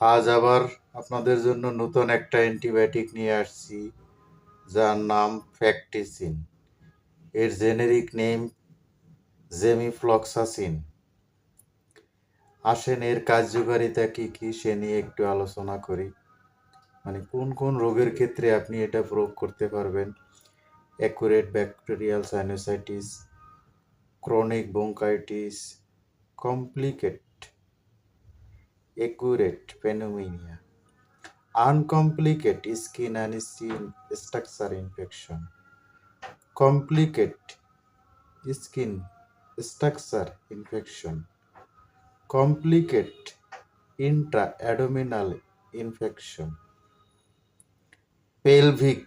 আজ আবার আপনাদের জন্য নতুন একটা অ্যান্টিবায়োটিক নিয়ে আসছি, যার নাম ফ্যাক্টিসিন। এর জেনেরিক নেম জেমিফ্লক্সাসিন। আসেন, এর কার্যকারিতা কি কি সে নিয়ে একটু আলোচনা করি। মানে কোন কোন রোগের ক্ষেত্রে আপনি এটা প্রয়োগ করতে পারবেন? Accurate bacterial sinusitis, chronic bronchitis, complicate accurate pneumonia, uncomplicated skin and skin structure infection, complicate skin structure infection, complicate intra-abdominal infection, pelvic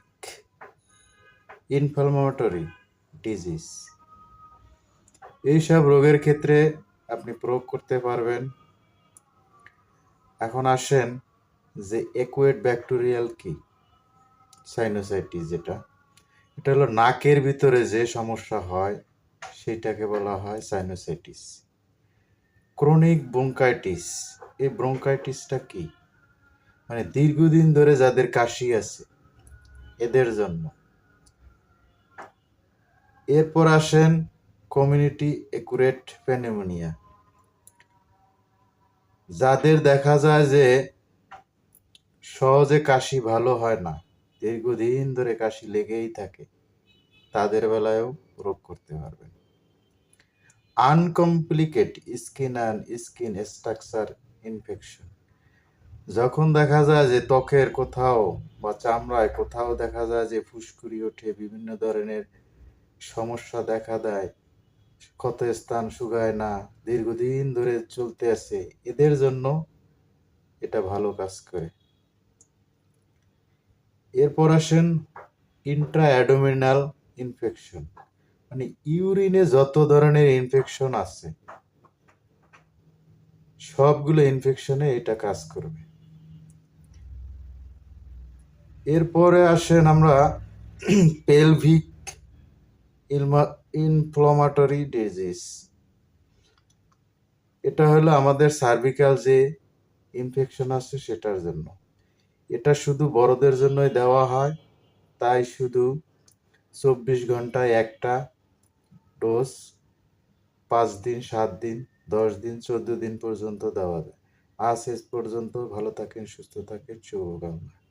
inflammatory disease এইসব রোগের ক্ষেত্রে আপনি প্রয়োগ করতে পারবেন এখন আসেন যে একুয়েট ব্যাকটেরিয়াল কি? সাইনোসাইটিস যেটা। এটা হলো নাকের ভিতরে যে সমস্যা হয়, সেটাকে বলা হয় সাইনোসাইটিস ক্রনিক ব্রঙ্কাইটিস এই ব্রঙ্কাইটিসটা কি? মানে দীর্ঘদিন ধরে যাদের কাশি আছে, এদের জন্য। এরপর আসেন কমিউনিটি একুরেট প্যানেমোনিয়া যাদের দেখা যায় যে সহজে কাশি ভালো হয় না, দীর্ঘদিন ধরে কাশি লেগেই থাকে, তাদের বেলায়ও রোগ করতে পারবেন। Uncomplicate skin and skin structure infection. যখন দেখা যায় যে ত্বকের কোথাও বা চামড়ায় কোথাও দেখা যায় যে ফুসকুড়ি ওঠে, বিভিন্ন ধরনের সমস্যা দেখা দেয় ক্ষত স্থান শুকায় না, দীর্ঘদিন ধরে চলতে আছে। এদের জন্য এটা ভালো কাজ করে। এরপর আসেন ইন্ট্রা অ্যাডোমিনাল ইনফেকশন মানে ইউরিনে যত ধরনের ইনফেকশন আছে, সবগুলো ইনফেকশনে এটা কাজ করবে। এরপরে আসেন আমরা পেলভিক ইনফ্লামেটরি ডিজিজ এটা হলো আমাদের সার্ভিক্যাল যে ইনফেকশন আছে সেটার জন্য। এটা শুধু বড়দের জন্যই দেওয়া হয়, তাই শুধু চব্বিশ ঘন্টায় একটা ডোজ পাঁচ দিন, সাত দিন, দশ দিন, চোদ্দ দিন পর্যন্ত দেওয়া যায়। আজ শেষ পর্যন্ত ভালো থাকেন, সুস্থ থাকেন, শুভকামনা।